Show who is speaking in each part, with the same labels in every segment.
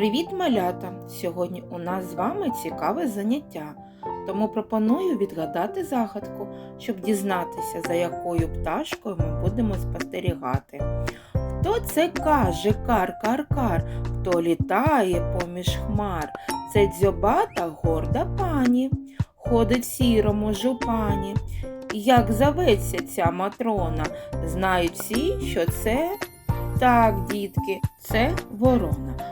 Speaker 1: Привіт, малята! Сьогодні у нас з вами цікаве заняття, тому пропоную відгадати загадку, щоб дізнатися, за якою пташкою ми будемо спостерігати. Хто це каже кар-кар-кар, хто літає поміж хмар? Це дзьобата горда пані, ходить в сірому жупані. Як зоветься ця матрона, знають всі, що це так, дітки, це ворона.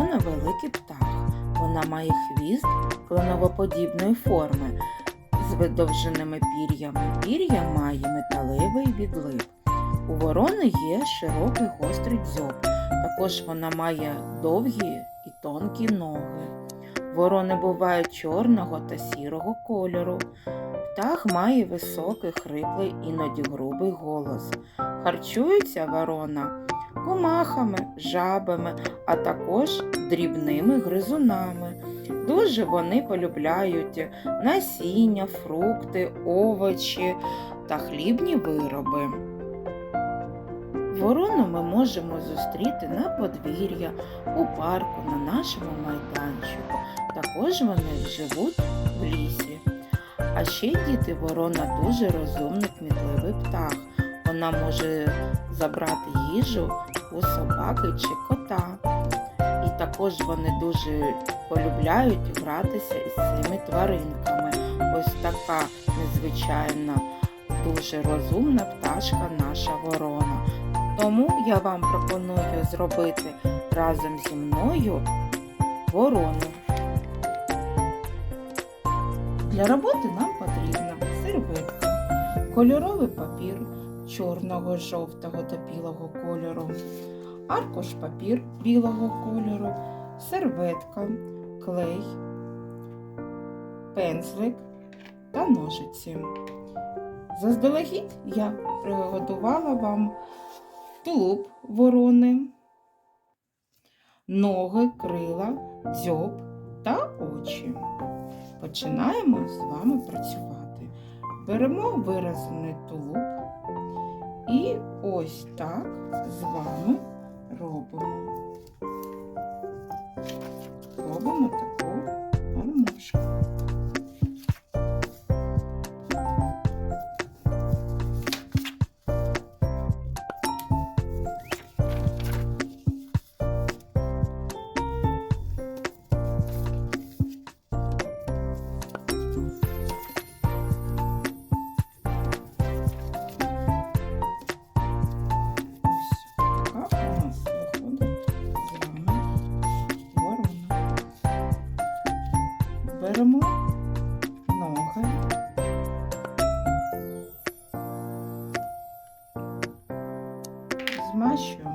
Speaker 1: Ворона великий птах. Вона має хвіст клоновоподібної форми з видовженими пір'ями. Пір'я має металевий відлив. У ворони є широкий гострий дзьоб. Також вона має довгі і тонкі ноги. Ворони бувають чорного та сірого кольору. Птах має високий, хриплий, іноді грубий голос. Харчується ворона комахами, жабами, а також дрібними гризунами. Дуже вони полюбляють насіння, фрукти, овочі та хлібні вироби. Ворону ми можемо зустріти на подвір'я, у парку, на нашому майданчику. Також вони живуть в лісі. А ще діти ворона дуже розумний кмітливий птах. Вона може забрати їжу у собаки чи кота. І також вони дуже полюбляють гратися із цими тваринками. Ось така незвичайна, дуже розумна пташка наша ворона. Тому я вам пропоную зробити разом зі мною ворону. Для роботи нам потрібна серветка, кольоровий папір чорного, жовтого та білого кольору, аркуш папір білого кольору, серветка, клей, пензлик та ножиці. Заздалегідь я приготувала вам тулуб ворони, ноги, крила, дзьоб та очі. Починаємо з вами працювати. Беремо виразений тулуб і ось так з вами робимо. Робимо таку acho.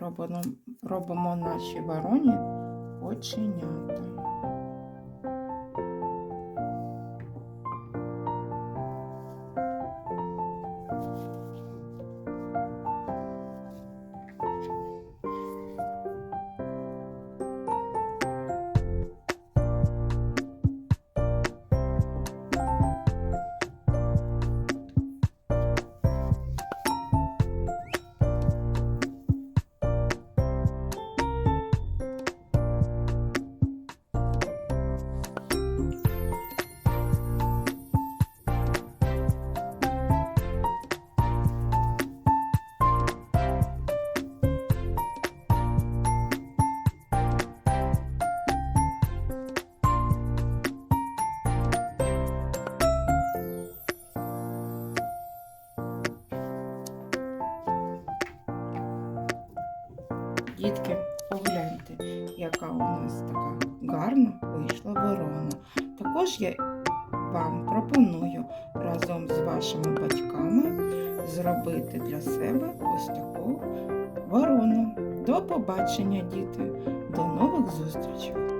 Speaker 1: Робимо, робимо наші вороні оченята. Дітки, погляньте, яка у нас така гарна вийшла ворона. Також я вам пропоную разом з вашими батьками зробити для себе ось таку ворону. До побачення, діти! До нових зустрічей!